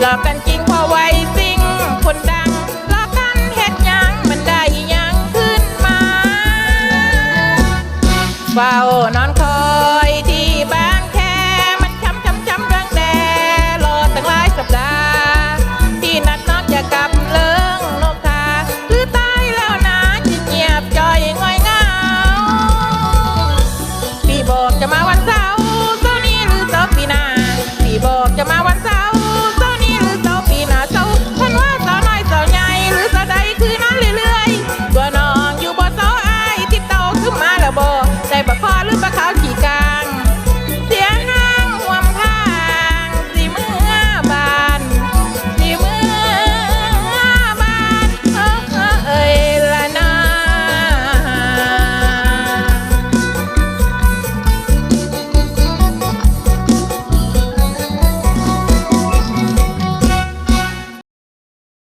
หลอกกันจริงพอไวซิงคนดังหลอกกันเฮ็ดยังมันได้ยังขึ้นมาเฝ้านอนคอ